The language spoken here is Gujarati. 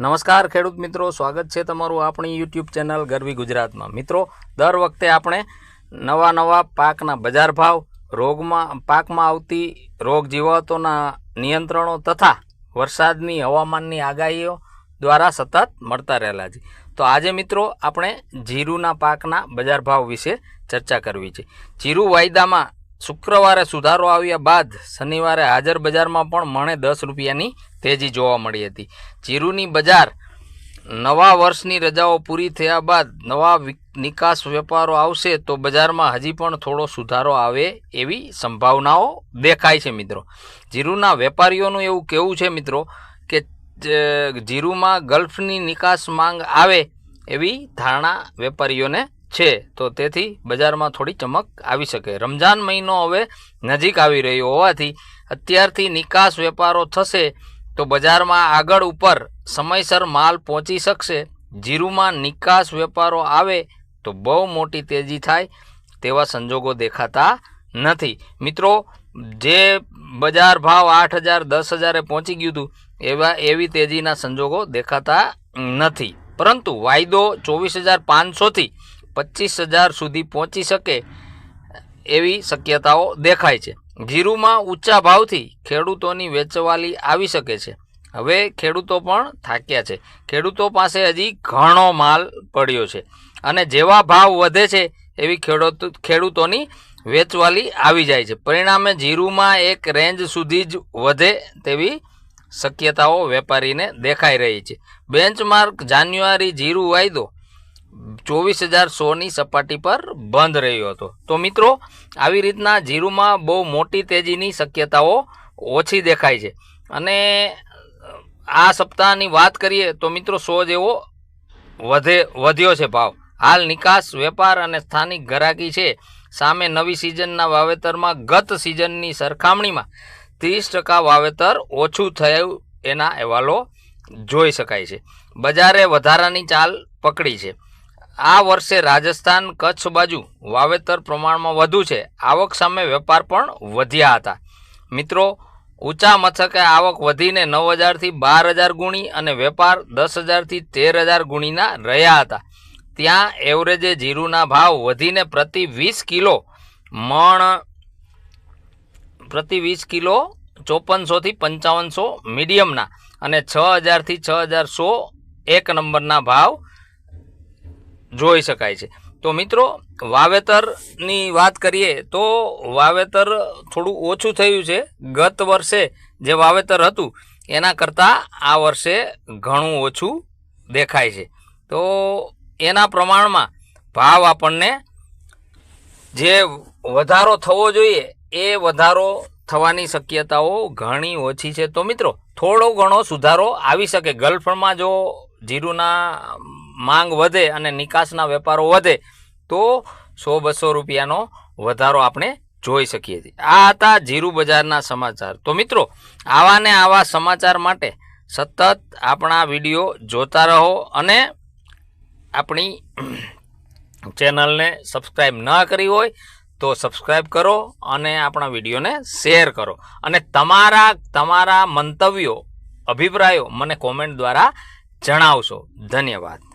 નમસ્કાર, ખેડૂત મિત્રો. સ્વાગત છે તમારું આપણી યુટ્યુબ ચેનલ ગરવી ગુજરાતમાં. મિત્રો, દર વખતે આપણે નવા નવા પાકના બજાર ભાવ, રોગમાં, પાકમાં આવતી રોગ જીવાતોના નિયંત્રણો તથા વરસાદની હવામાનની આગાહીઓ દ્વારા સતત મળતા રહેલા છે. તો આજે મિત્રો આપણે જીરુના પાકના બજાર ભાવ વિશે ચર્ચા કરવી છે. જીરુ વાયદામાં શુક્રવારે સુધારો આવ્યા બાદ શનિવારે હાજર બજારમાં પણ મણે દસ રૂપિયાની તેજી જોવા મળી હતી. જીરુની બજાર નવા વર્ષની રજાઓ પૂરી થયા બાદ નવા નિકાસ વેપારો આવશે તો બજારમાં હજી પણ થોડો સુધારો આવે એવી સંભાવનાઓ દેખાય છે મિત્રો. જીરુના વેપારીઓનું એવું કહેવું છે મિત્રો કે જીરુમાં ગલ્ફની નિકાસ માંગ આવે એવી ધારણા વેપારીઓને છે, તો તેથી બજારમાં થોડી ચમક આવી શકે. રમજાન મહિનો હવે નજીક આવી રહ્યો હોવાથી અત્યારથી નિકાસ વેપારો થશે તો બજારમાં આગળ ઉપર સમયસર માલ પહોંચી શકશે. જીરુમાં નિકાસ વેપારો આવે તો બહુ મોટી તેજી થાય તેવા સંજોગો દેખાતા નથી. મિત્રો, જે બજાર ભાવ આઠ હજાર, દસ હજારે પહોંચી ગયું હતું, એવા એવી તેજીના સંજોગો દેખાતા નથી. પરંતુ વાયદો ચોવીસ હજાર પાંચસોથી પચીસ હજાર સુધી પહોંચી શકે એવી શક્યતાઓ દેખાય છે. જીરુમાં ઊંચા ભાવથી ખેડૂતોની વેચવાલી આવી શકે છે. હવે ખેડૂતો પણ થાક્યા છે. ખેડૂતો પાસે હજી ઘણો માલ પડ્યો છે અને જેવા ભાવ વધે છે એવી ખેડૂત ખેડૂતોની વેચવાલી આવી જાય છે. પરિણામે જીરુમાં એક રેન્જ સુધી જ વધે તેવી શક્યતાઓ વેપારીને દેખાઈ રહી છે. બેન્ચમાર્ક જાન્યુઆરી જીરુ વાયદો ચોવીસ હજાર સોની સપાટી પર બંધ રહ્યો હતો. તો મિત્રો, આવી રીતના જીરુમાં બહુ મોટી તેજીની શક્યતાઓ ઓછી દેખાય છે. અને આ સપ્તાહની વાત કરીએ તો મિત્રો, સો જેવો વધે, વધ્યો છે ભાવ. હાલ નિકાસ, વેપાર અને સ્થાનિક ઘરાકી છે. સામે નવી સિઝનના વાવેતરમાં ગત સિઝનની સરખામણીમાં ત્રીસ ટકા વાવેતર ઓછું થયું એના અહેવાલો જોઈ શકાય છે. બજારે વધારાની ચાલ પકડી છે. આ વર્ષે રાજસ્થાન કચ્છ બાજુ વાવેતર પ્રમાણમાં વધુ છે. આવક સામે વેપાર પણ વધ્યા હતા. મિત્રો, ઊંચા મથકે આવક વધીને નવ હજારથી બાર હજાર ગુણી અને વેપાર દસ હજારથી તેર હજાર ગુણીના રહ્યા હતા. ત્યાં એવરેજે જીરુના ભાવ વધીને પ્રતિ વીસ કિલો મણ, પ્રતિ વીસ કિલો ચોપનસોથી પંચાવનસો મીડિયમના અને છ હજારથી છ હજાર સો એક નંબરના ભાવ જોઈ શકાય છે. તો મિત્રો, વાવેતરની વાત કરીએ તો વાવેતર થોડું ઓછું થયું છે. ગત વર્ષે જે વાવેતર હતું, એના કરતાં આ વર્ષે ઘણું ઓછું દેખાય છે. તો એના પ્રમાણમાં ભાવ આપણને જે વધારો થવો જોઈએ, એ વધારો થવાની શક્યતાઓ ઘણી ઓછી છે. તો મિત્રો, થોડો ઘણો સુધારો આવી શકે. ગલ્ફમાં જો જીરુના માંગ વધે અને નિકાસના વેપારો વધે, તો સો બસો રૂપિયાનો વધારો આપણે જોઈ શકીએ છીએ. આ હતા જીરુ બજારના સમાચાર. તો મિત્રો, આવા ને આવા સમાચાર માટે સતત આપણા વીડિયો જોતા રહો અને આપણી ચેનલને સબસ્ક્રાઈબ ન કરી હોય તો સબસ્ક્રાઈબ કરો અને આપણા વિડીયોને શેર કરો. અને તમારા તમારા મંતવ્યો, અભિપ્રાયો મને કોમેન્ટ દ્વારા જણાવશો. ધન્યવાદ.